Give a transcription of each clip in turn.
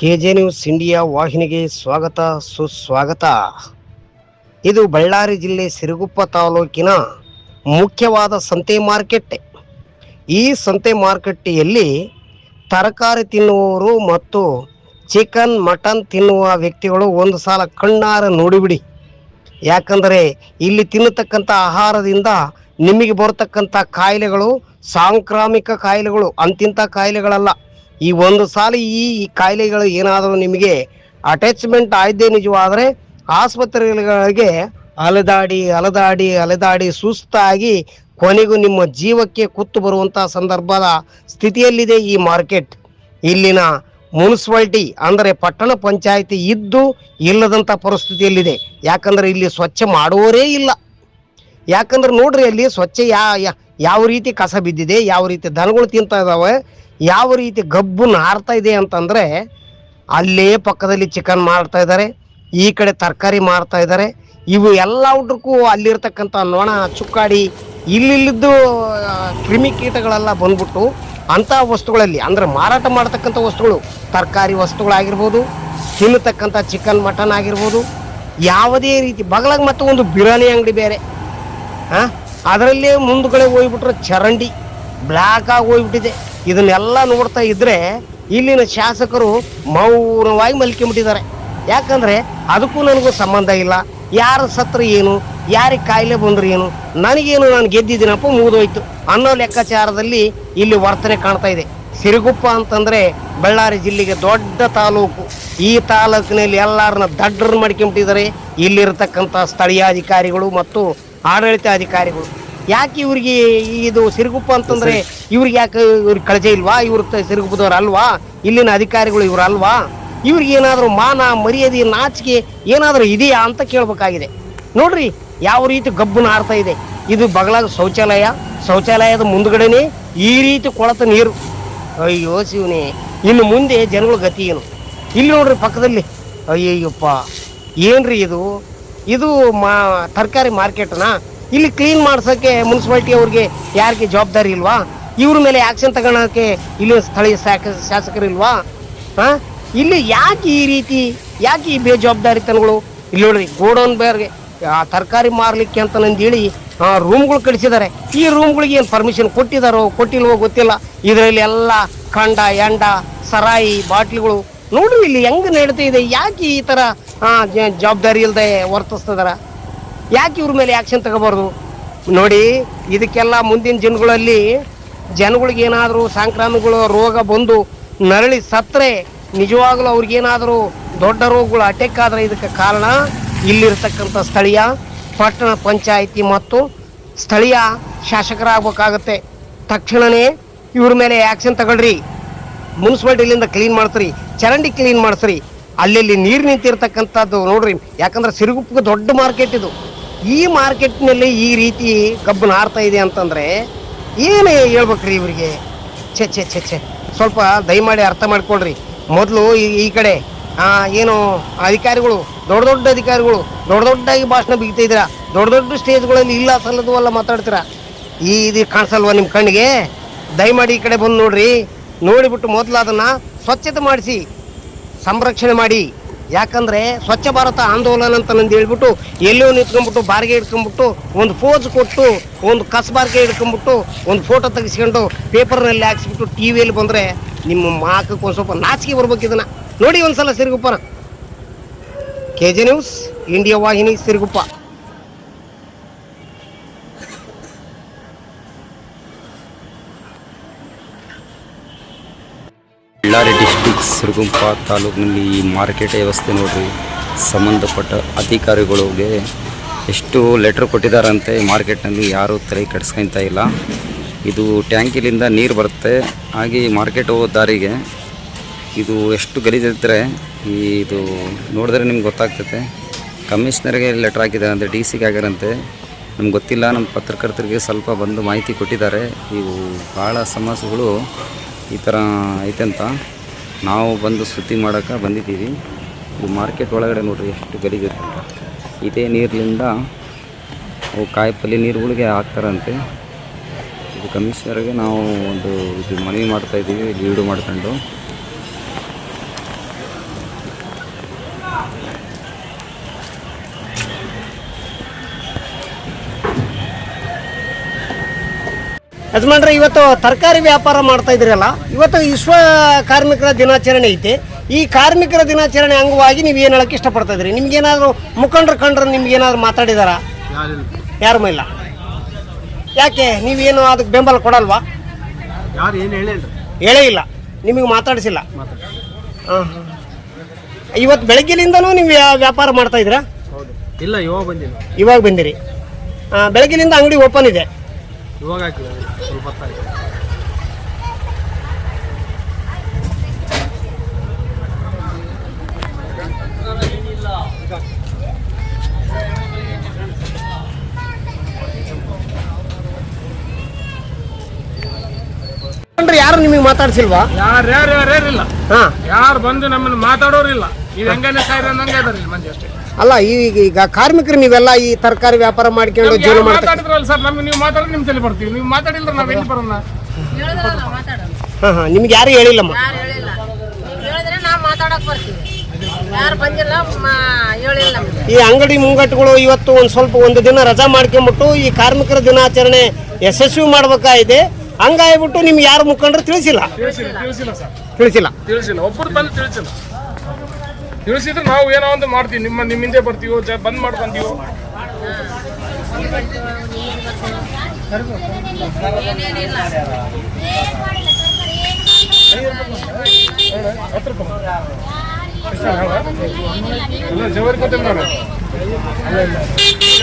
K J news India ವಾಹಿನಿಗೆ ಸ್ವಾಗತ, ಸುಸ್ವಾಗತ. ಇದು ಬಳ್ಳಾರಿ ಜಿಲ್ಲೆ ಸಿರುಗುಪ್ಪ ತಾಲೂಕಿನ ಮುಖ್ಯವಾದ ಸಂತೆ ಮಾರ್ಕೆಟ್. ಈ ಸಂತೆ ಮಾರುಕಟ್ಟೆಯಲ್ಲಿ ತರಕಾರಿ ತಿನ್ನುವವರು ಮತ್ತು ಚಿಕನ್, ಮಟನ್ ತಿನ್ನುವ ವ್ಯಕ್ತಿಗಳು ಒಂದು ಸಲ ಕಣ್ಣಾರ ನೋಡಿಬಿಡಿ. ಯಾಕಂದರೆ ಇಲ್ಲಿ ತಿನ್ನತಕ್ಕಂಥ ಆಹಾರದಿಂದ ನಿಮಗೆ ಬರತಕ್ಕಂಥ ಕಾಯಿಲೆಗಳು ಸಾಂಕ್ರಾಮಿಕ ಕಾಯಿಲೆಗಳು, ಅಂತಿಂಥ ಕಾಯಿಲೆಗಳಲ್ಲ. ಈ ಒಂದು ಸಾಲ ಈ ಕಾಯಿಲೆಗಳು ಏನಾದರೂ ನಿಮಗೆ ಅಟ್ಯಾಚ್ಮೆಂಟ್ ಆಯ್ದೇ ನಿಜವಾದರೆ ಆಸ್ಪತ್ರೆಗಳಿಗೆ ಅಲೆದಾಡಿ ಅಲೆದಾಡಿ ಅಲೆದಾಡಿ ಸುಸ್ತಾಗಿ ಕೊನೆಗೂ ನಿಮ್ಮ ಜೀವಕ್ಕೆ ಕುತ್ತು ಬರುವಂಥ ಸಂದರ್ಭದ ಸ್ಥಿತಿಯಲ್ಲಿದೆ ಈ ಮಾರ್ಕೆಟ್. ಇಲ್ಲಿನ ಮುನ್ಸಿಪಾಲ್ಟಿ ಅಂದರೆ ಪಟ್ಟಣ ಪಂಚಾಯಿತಿ ಇದ್ದು ಇಲ್ಲದಂಥ ಪರಿಸ್ಥಿತಿಯಲ್ಲಿದೆ. ಯಾಕಂದ್ರೆ ಇಲ್ಲಿ ಸ್ವಚ್ಛ ಮಾಡುವವರೇ ಇಲ್ಲ. ಯಾಕಂದ್ರೆ ನೋಡ್ರಿ ಅಲ್ಲಿ ಸ್ವಚ್ಛ ಯಾ- ಯಾವ ರೀತಿ ಕಸ ಬಿದ್ದಿದೆ ಯಾವ ರೀತಿ ದನಗಳು ತಿಂತಾ ಇದಾವೆ ಯಾವ ರೀತಿ ಗಬ್ಬು ನಾರ್ತಾ ಇದೆ ಅಂತಂದ್ರೆ ಅಲ್ಲೇ ಪಕ್ಕದಲ್ಲಿ ಚಿಕನ್ ಮಾಡ್ತಾ ಇದ್ದಾರೆ ಈ ಕಡೆ ತರಕಾರಿ ಮಾರ್ತಾ ಇದ್ದಾರೆ ಇವು ಎಲ್ಲ ಊಟಕ್ಕೂ ಅಲ್ಲಿರ್ತಕ್ಕಂಥ ನೊಣ ಚುಕ್ಕಾಡಿ ಇಲ್ಲಿಲ್ಲಿದ್ದು ಆ, ಕ್ರಿಮಿಕೀಟಗಳೆಲ್ಲ ಬಂದ್ಬಿಟ್ಟು ಅಂಥ ವಸ್ತುಗಳಲ್ಲಿ ಅಂದ್ರೆ ಮಾರಾಟ ಮಾಡ್ತಕ್ಕಂಥ ವಸ್ತುಗಳು ತರಕಾರಿ ವಸ್ತುಗಳಾಗಿರ್ಬೋದು ತಿನ್ನತಕ್ಕಂಥ ಚಿಕನ್ ಮಟನ್ ಆಗಿರ್ಬೋದು ಯಾವುದೇ ರೀತಿ ಬಗಲಾಗ ಮತ್ತೆ ಒಂದು ಬಿರಿಯಾನಿ ಅಂಗಡಿ ಬೇರೆ ಆ? ಅದರಲ್ಲೇ ಮುಂದ್ಗಡೆ ಹೋಗ್ಬಿಟ್ರೆ ಚರಂಡಿ ಬ್ಲ್ಯಾಕ್ ಆಗಿ ಹೋಗ್ಬಿಟ್ಟಿದೆ. ಇದನ್ನೆಲ್ಲ ನೋಡ್ತಾ ಇದ್ರೆ ಇಲ್ಲಿನ ಶಾಸಕರು ಮೌನವಾಗಿ ಮಲ್ಕೊಂಬಿಟ್ಟಿದ್ದಾರೆ ಯಾಕಂದ್ರೆ ಅದಕ್ಕೂ ನನಗೂ ಸಂಬಂಧ ಇಲ್ಲ. ಯಾರ ಸತ್ರ ಏನು, ಯಾರಿಗೆ ಕಾಯಿಲೆ ಬಂದ್ರೆ ಏನು, ನನಗೇನು ನಾನು ಗೆದ್ದಿದ್ದೀನಪ್ಪ ಮುಗಿದೋಯ್ತು ಅನ್ನೋ ಲೆಕ್ಕಾಚಾರದಲ್ಲಿ ಇಲ್ಲಿ ವರ್ತನೆ ಕಾಣ್ತಾ ಇದೆ. ಸಿರಿಗುಪ್ಪ ಅಂತಂದ್ರೆ ಬಳ್ಳಾರಿ ಜಿಲ್ಲೆಗೆ ದೊಡ್ಡ ತಾಲೂಕು. ಈ ತಾಲೂಕಿನಲ್ಲಿ ಎಲ್ಲರನ್ನ ದಡ್ಡರ್ ಮಾಡ್ಕೊಂಬಿಟ್ಟಿದ್ದಾರೆ ಇಲ್ಲಿರ್ತಕ್ಕಂಥ ಸ್ಥಳೀಯಾಧಿಕಾರಿಗಳು ಮತ್ತು ಆಡಳಿತಾಧಿಕಾರಿಗಳು. ಯಾಕೆ ಇವ್ರಿಗೆ ಇದು ಸಿರುಗುಪ್ಪ ಅಂತಂದ್ರೆ ಇವ್ರಿಗೆ ಯಾಕೆ ಇವ್ರಿಗೆ ಕಳಜೆ ಇಲ್ವಾ? ಇವ್ರ ಸಿರುಗುಪ್ಪದವ್ರು ಅಲ್ವಾ? ಇಲ್ಲಿನ ಅಧಿಕಾರಿಗಳು ಇವ್ರು ಅಲ್ವಾ? ಇವ್ರಿಗೆ ಏನಾದರೂ ಮಾನ ಮರ್ಯಾದೆ ನಾಚಿಕೆ ಏನಾದರೂ ಇದೆಯಾ ಅಂತ ಕೇಳಬೇಕಾಗಿದೆ. ನೋಡ್ರಿ ಯಾವ ರೀತಿ ಗಬ್ಬು ನಾರ್ತಾ ಇದೆ. ಇದು ಬಗಲಾಗ ಶೌಚಾಲಯ. ಶೌಚಾಲಯದ ಮುಂದ್ಗಡೆನೆ ಈ ರೀತಿ ಕೊಳತ ನೀರು. ಅಯ್ಯೋ ಶಿವನೇ ಇನ್ನು ಮುಂದೆ ಜನಗಳ ಗತಿ ಏನು? ಇಲ್ಲಿ ನೋಡ್ರಿ ಪಕ್ಕದಲ್ಲಿ. ಅಯ್ಯಯ್ಯಪ್ಪ ಏನ್ರಿ ಇದು? ಇದು ಮಾ ತರಕಾರಿ ಮಾರ್ಕೆಟ್ನಾ? ಇಲ್ಲಿ ಕ್ಲೀನ್ ಮಾಡ್ಸೋಕ್ಕೆ ಮುನ್ಸಿಪಾಲ್ಟಿ ಅವ್ರಿಗೆ ಯಾರಿಗೆ ಜವಾಬ್ದಾರಿ ಇಲ್ವಾ? ಇವ್ರ ಮೇಲೆ ಆ್ಯಕ್ಷನ್ ತಗೊಳಕ್ಕೆ ಇಲ್ಲಿ ಸ್ಥಳೀಯ ಶಾಸಕರಿಲ್ವಾ ಹಾಂ? ಇಲ್ಲಿ ಯಾಕೆ ಈ ರೀತಿ, ಯಾಕೆ ಈ ಬೇಜವಾಬ್ದಾರಿತನಗಳು ಇಲ್ಲಿ ನೋಡ್ರಿ, ಗೋಡೌನ್ ಬೇರೆ ಆ ತರಕಾರಿ ಮಾರ್ಲಿಕ್ಕೆ ಅಂತ ನಂದೇಳಿ ರೂಮ್ಗಳು ಕಳಿಸಿದ್ದಾರೆ ಈ ರೂಮ್ಗಳಿಗೆ ಏನು ಪರ್ಮಿಷನ್ ಕೊಟ್ಟಿದ್ದಾರೋ ಕೊಟ್ಟಿಲ್ವೋ ಗೊತ್ತಿಲ್ಲ. ಇದರಲ್ಲಿ ಎಲ್ಲ ಖಂಡ ಎಂಡ, ಸರಾಯಿ, ಬಾಟ್ಲಿಗಳು ನೋಡ್ರಿ ಇಲ್ಲಿ ಹೆಂಗ್ ನಡೀತಾ ಇದೆ. ಯಾಕೆ ಈ ತರ ಜವಾಬ್ದಾರಿ ಇಲ್ಲದೆ ವರ್ತಿಸ್ತಿದಾರ ಯಾಕೆ ಇವ್ರ ಮೇಲೆ ಆಕ್ಷನ್ ತಗೋಬಾರ್ದು? ನೋಡಿ, ಇದಕ್ಕೆಲ್ಲ ಮುಂದಿನ ದಿನಗಳಲ್ಲಿ ಜನಗಳಿಗೆ ಏನಾದರೂ ಸಾಂಕ್ರಾಮಿಕಗಳು ರೋಗ ಬಂದು ನರಳಿ ಸತ್ತರೆ ನಿಜವಾಗ್ಲೂ ಅವ್ರಿಗೇನಾದರೂ ದೊಡ್ಡ ರೋಗಗಳು ಅಟ್ಯಾಕ್ ಆದ್ರೆ ಇದಕ್ಕೆ ಕಾರಣ ಇಲ್ಲಿರ್ತಕ್ಕಂಥ ಸ್ಥಳೀಯ ಪಟ್ಟಣ ಪಂಚಾಯಿತಿ ಮತ್ತು ಸ್ಥಳೀಯ ಶಾಸಕರಾಗಬೇಕಾಗತ್ತೆ. ತಕ್ಷಣವೇ ಇವ್ರ ಮೇಲೆ ಆಕ್ಷನ್ ತಗೊಳ್ರಿ. ಮುನ್ಸಿಪಾಲ್ಟಿಲಿಂದ ಕ್ಲೀನ್ ಮಾಡಿಸ್ರಿ, ಚರಂಡಿ ಕ್ಲೀನ್ ಮಾಡಿಸ್ರಿ. ಅಲ್ಲಲ್ಲಿ ನೀರು ನಿಂತಿರ್ತಕ್ಕಂಥದ್ದು ನೋಡ್ರಿ. ಯಾಕಂದ್ರೆ ಸಿರುಗುಪ್ಪಿಗೆ ದೊಡ್ಡ ಮಾರ್ಕೆಟ್ ಇದು. ಈ ಮಾರ್ಕೆಟ್ನಲ್ಲಿ ಈ ರೀತಿ ಕಬ್ಬು ನಾರ್ತಾ ಇದೆ ಅಂತಂದ್ರೆ ಏನು ಹೇಳ್ಬೇಕ್ರಿ ಇವರಿಗೆ? ಛೆ ಛೆ ಛೆ ಛೆ. ಸ್ವಲ್ಪ ದಯಮಾಡಿ ಅರ್ಥ ಮಾಡ್ಕೊಳ್ರಿ. ಮೊದಲು ಈ ಕಡೆ ಏನು ಅಧಿಕಾರಿಗಳು, ದೊಡ್ಡ ದೊಡ್ಡ ಅಧಿಕಾರಿಗಳು, ದೊಡ್ಡ ದೊಡ್ಡಾಗಿ ಭಾಷಣ ಬಿಗ್ತಾ ಇದ್ದೀರಾ? ದೊಡ್ಡ ದೊಡ್ಡ ಸ್ಟೇಜ್ಗಳಲ್ಲಿ ಇಲ್ಲ ಸಲ್ಲದು ಅಲ್ಲ ಮಾತಾಡ್ತೀರಾ? ಈ, ಇದು ಕಾಣಿಸಲ್ವಾ ನಿಮ್ಮ ಕಣ್ಣಿಗೆ? ದಯಮಾಡಿ ಈ ಕಡೆ ಬಂದು ನೋಡ್ರಿ. ನೋಡಿಬಿಟ್ಟು ಮೊದಲು ಅದನ್ನು ಸ್ವಚ್ಛತೆ ಮಾಡಿಸಿ, ಸಂರಕ್ಷಣೆ ಮಾಡಿ. ಯಾಕಂದರೆ ಸ್ವಚ್ಛ ಭಾರತ ಆಂದೋಲನ ಅಂತ ನಂದು ಹೇಳ್ಬಿಟ್ಟು ಎಲ್ಲೋ ನಿಂತ್ಕೊಂಡ್ಬಿಟ್ಟು, ಬಾರಿಗೆ ಇಟ್ಕೊಂಡ್ಬಿಟ್ಟು ಒಂದು ಫೋಸ್ ಕೊಟ್ಟು, ಒಂದು ಕಸ ಬಾರಿಗೆ ಇಟ್ಕೊಂಡ್ಬಿಟ್ಟು ಒಂದು ಫೋಟೋ ತೆಗೆಸ್ಕೊಂಡು ಪೇಪರ್ನಲ್ಲಿ ಹಾಕ್ಸ್ಬಿಟ್ಟು ಟಿ ವಿಯಲ್ಲಿ ಬಂದರೆ ನಿಮ್ಮ ಮಾಕಕ್ಕೆ ಒಂದು ಸ್ವಲ್ಪ ನಾಚಿಕೆ ಬರ್ಬೇಕು ಇದನ್ನು. ನೋಡಿ ಒಂದು ಸಲ ಸಿರುಗುಪ್ಪನ. ಕೆ ಜೆ ನ್ಯೂಸ್, ಇಂಡಿಯಾ ವಾಹಿನಿ ಸಿರುಗುಪ್ಪ. ಬಳ್ಳಾರಿ ಡಿಸ್ಟಿಕ್ ಸಿರುಗುಂಪ ತಾಲೂಕಿನಲ್ಲಿ ಈ ಮಾರ್ಕೆಟ್ ವ್ಯವಸ್ಥೆ ನೋಡ್ರಿ. ಸಂಬಂಧಪಟ್ಟ ಅಧಿಕಾರಿಗಳಿಗೆ ಎಷ್ಟು ಲೆಟ್ರ್ ಕೊಟ್ಟಿದ್ದಾರಂತೆ ಮಾರ್ಕೆಟ್ನಲ್ಲಿ ಯಾರೂ ತಲೆ ಕೆಡಿಸ್ಕೊಂತ ಇಲ್ಲ. ಇದು ಟ್ಯಾಂಕಿಲಿಂದ ನೀರು ಬರುತ್ತೆ. ಹಾಗೆ ಈ ಮಾರ್ಕೆಟ್ ಹೋಗೋ ದಾರಿಗೆ ಇದು ಎಷ್ಟು ಗಲೀಜಿದ್ರೆ ಇದು ನೋಡಿದ್ರೆ ನಿಮ್ಗೆ ಗೊತ್ತಾಗ್ತೈತೆ ಕಮಿಷನರ್ಗೆ ಲೆಟ್ರ್ ಹಾಕಿದ್ದಾರೆ ಅಂದರೆ ಡಿ ಸಿಗೆ ಆಗ್ಯಾರಂತೆ ನಮ್ಗೆ ಗೊತ್ತಿಲ್ಲ, ನಮ್ಮ ಪತ್ರಕರ್ತರಿಗೆ ಸ್ವಲ್ಪ ಬಂದು ಮಾಹಿತಿ ಕೊಟ್ಟಿದ್ದಾರೆ. ಇವು ಭಾಳ ಸಮಸ್ಯೆಗಳು. ಈ ಥರ ಐತೆ ಅಂತ ನಾವು ಬಂದು ಸುದ್ದಿ ಮಾಡೋಕೆ ಬಂದಿದ್ದೀವಿ. ಇದು ಮಾರ್ಕೆಟ್ ಒಳಗಡೆ ನೋಡ್ರಿ ಎಷ್ಟು ಗಲೀಜಿದೆ ಇದೇ ನೀರಿನಿಂದ ಅವು ಕಾಯಿಪಲ್ಲೆ ನೀರುಗಳಿಗೆ ಹಾಕ್ತಾರಂತೆ. ಇದು ಕಮಿಷನರ್ಗೆ ನಾವು ಒಂದು ಇದು ಮನವಿ ಮಾಡ್ತಾಯಿದ್ದೀವಿ ಲೀಡು ಮಾಡ್ಕೊಂಡು. ಯಜಮಾನ್ರೆ ಇವತ್ತು ತರಕಾರಿ ವ್ಯಾಪಾರ ಮಾಡ್ತಾ ಇದ್ರಲ್ಲ ಇವತ್ತು ವಿಶ್ವ ಕಾರ್ಮಿಕರ ದಿನಾಚರಣೆ ಐತೆ. ಈ ಕಾರ್ಮಿಕರ ದಿನಾಚರಣೆ ಅಂಗವಾಗಿ ನೀವು ಏನು ಹೇಳಕ್ಕೆ ಇಷ್ಟಪಡ್ತಾ ಇದ್ರಿ ನಿಮ್ಗೇನಾದ್ರು ಮುಖಂಡರು ಕಂಡ್ರೆ ನಿಮ್ಗೇನಾದ್ರು ಮಾತಾಡಿದಾರ? ಯಾರು ಇಲ್ಲ? ಯಾಕೆ? ನೀವೇನು ಅದಕ್ಕೆ ಬೆಂಬಲ ಕೊಡಲ್ವಾ? ಯಾರು ಏನು ಹೇಳಿಲ್ಲ ಹೇಳೇ ಇಲ್ಲ. ನಿಮಗೆ ಮಾತಾಡಿಸಿಲ್ಲ. ಹಾಂ ಹಾಂ ಇವತ್ತು ಬೆಳಗ್ಗೆಲಿಂದನೂ ನೀವು ವ್ಯಾಪಾರ ಮಾಡ್ತಾ ಇದ್ದೀರಾ? ಇಲ್ಲ ಇವಾಗ ಬಂದಿಲ್ಲ. ಇವಾಗ ಬಂದಿರಿ. ಬೆಳಗ್ಗೆಲಿಂದ ಅಂಗಡಿ ಓಪನ್ ಇದೆ. ಇವಾಗ ಸ್ವಲ್ಪ ಹೊತ್ತಾಯ್ತು ಅಂದ್ರೆ ಯಾರು ನಿಮಗೆ ಮಾತಾಡ್ಸಿಲ್ವಾ? ಯಾರು ಯಾರು ಯಾರು ಯಾರಿಲ್ಲ. ಹಾ. ಯಾರು ಬಂದು ನಮ್ಮನ್ನು ಮಾತಾಡೋರಿಲ್ಲ. ನೀವು ಹೆಂಗನೆ ಸಾಯ್ರಿ ಅಂದಂಗೆ ಇದಾರೆ ಇಲ್ಲಿ ಮಂದಿ ಅಷ್ಟೇ. ಅಲ್ಲ ಈಗ ಈಗ ಕಾರ್ಮಿಕರು ನೀವೆಲ್ಲ ಈ ತರಕಾರಿ ವ್ಯಾಪಾರ ಮಾಡ್ಕೊಂಡು ಜೀವನ ಯಾರು ಮಾತಾಡಿದ್ರಲ್ಲ ಸರ್? ನಮ್ಗೆ ನೀವು ಮಾತಾಡಿದ್ರೆ ನಿಮ್ಮ ತಲೆ ಬರ್ತೀವಿ. ನೀವು ಮಾತಾಡಿಲ್ಲ ನಾವು ಎಲ್ಲಿ ಬರೋಣ? ಹಾಂ ಹಾಂ ನಿಮ್ಗೆ ಯಾರು ಹೇಳಿಲ್ಲಮ್ಮ? ಯಾರು ಹೇಳಿಲ್ಲ. ನೀವು ಹೇಳಿದ್ರೆ ನಾವು ಮಾತಾಡಕ್ ಬರ್ತೀವಿ. ಯಾರು ಬಂದಿಲ್ಲ ಮಾ- ಹೇಳಿಲ್ಲ ನಮ್ಗೆ. ಈ ಅಂಗಡಿ ಮುಂಗಟ್ಟುಗಳು ಇವತ್ತು ಒಂದು ಸ್ವಲ್ಪ ಒಂದು ದಿನ ರಜಾ ಮಾಡ್ಕೊಂಬಿಟ್ಟು ಈ ಕಾರ್ಮಿಕರ ದಿನಾಚರಣೆ ಯಶಸ್ವಿ ಮಾಡ್ಬೇಕಾಗಿದೆ. ಹಂಗಾಗ್ಬಿಟ್ಟು ನಿಮ್ಗೆ ಯಾರು ಮುಖಂಡರು ತಿಳಿಸಿಲ್ಲ? ತಿಳಿಸಿಲ್ಲ ತಿಳಿಸಿಲ್ಲ ಸರ್. ತಿಳಿಸಿಲ್ಲ. ತಿಳಿಸಿಲ್ಲ. ಒಬ್ಬರು ಬಂದು ತಿಳಿಸಿಲ್ಲ. ತಿಳಿಸಿದ್ರೆ ನಾವು ಏನೋ ಒಂದು ಮಾಡ್ತೀವಿ. ನಿಮ್ಮ ನಿಮ್ಮ ಹಿಂದೆ ಬರ್ತೀವೋ ಜ ಬಂದ್ ಮಾಡಿ ಬಂದೀವೋ. ಏನೇನಿಲ್ಲ ಎಲ್ಲ ಜವಾರಿ ಕೊಟ್ಟಿಲ್ಲ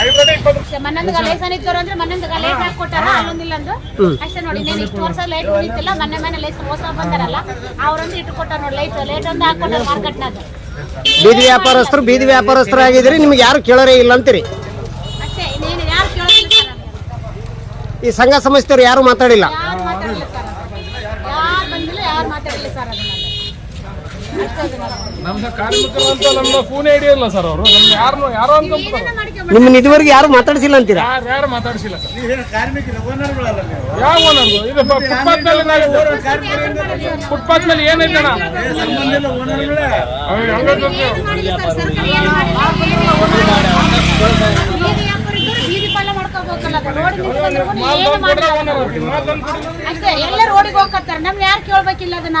ಐವತ್ತು ಇಪ್ಪತ್ತು ಮನ್ನೊಂದು ಲೈಸನ್ ಇತ್ತು ಅಂದ್ರೆ ಮನ್ನೊಂದು ಹಾಕೊಟ್ಟಾರ ಕೊಟ್ಟಾರ? ಅಲ್ಲೊಂದಿಲ್ಲ ಅಷ್ಟೇ ನೋಡಿ ನೀನು ಇಷ್ಟು ವರ್ಷ ಲೈಟ್ ಮೊನ್ನೆ ಮನೆ ಹೊಸ ಬಂದಾರಲ್ಲ ಅವ್ರೊಂದು ಇಟ್ಟು ಕೊಟ್ಟಾರ ನೋಡಿ ಲೈಟ್ ಲೈಟ್ ಒಂದು ಹಾಕೊಟ್ಟಾರ ಮಾರ್ಕೆಟ್ನಾಗ. ಬೀದಿ ವ್ಯಾಪಾರಸ್ಥರು ಬೀದಿ ವ್ಯಾಪಾರಸ್ಥರು ಆಗಿದ್ರಿ ನಿಮ್ಗೆ ಯಾರು ಕೇಳೋರೇ ಇಲ್ಲ ಅಂತೀರಿ? ಈ ಸಂಘ ಸಂಸ್ಥೆಯವರು ಯಾರು ಮಾತಾಡಿಲ್ಲ ಯಾರು ಮಾತಾಡಲಿಲ್ಲ ಸರ್ ಯಾರು ಬಂದಿಲ್ಲ ಯಾರು ಮಾತಾಡಲಿಲ್ಲ ಸರ್ ಅದನ್ನ ನಮ್ದು ಕಾರ್ಮಿಕರು ಅಂತ ನಮ್ಮ ಫೋನೇ ಹಿಡಿಯಲ್ಲ ಸರ್ ಅವರು. ನಮ್ಗೆ ಯಾರನ್ನು ಯಾರೋ ಅಂತ. ನಿಮ್ಮನ್ನ ಇದುವರೆಗೆ ಯಾರು ಮಾತಾಡಿಸಿಲ್ಲ ಅಂತೀರಾ? ಯಾರು ಯಾರು ಮಾತಾಡಿಸಿಲ್ಲ ಸರ್. ಯಾವ ಇದು ಫುಟ್ಪಾತ್ ಮೇಲೆ ನಾವು ಫುಟ್ಪಾತ್ ಮೇಲೆ ಏನೈತೆ ಅಣ್ಣ? ಅಷ್ಟೇ ಎಲ್ಲ ರೋಡಿಗೆ ಹೋಗ್ಕತ್ತಾರ. ನಮ್ಗೆ ಯಾರು ಕೇಳ್ಬೇಕಿಲ್ಲ ಅದನ್ನ?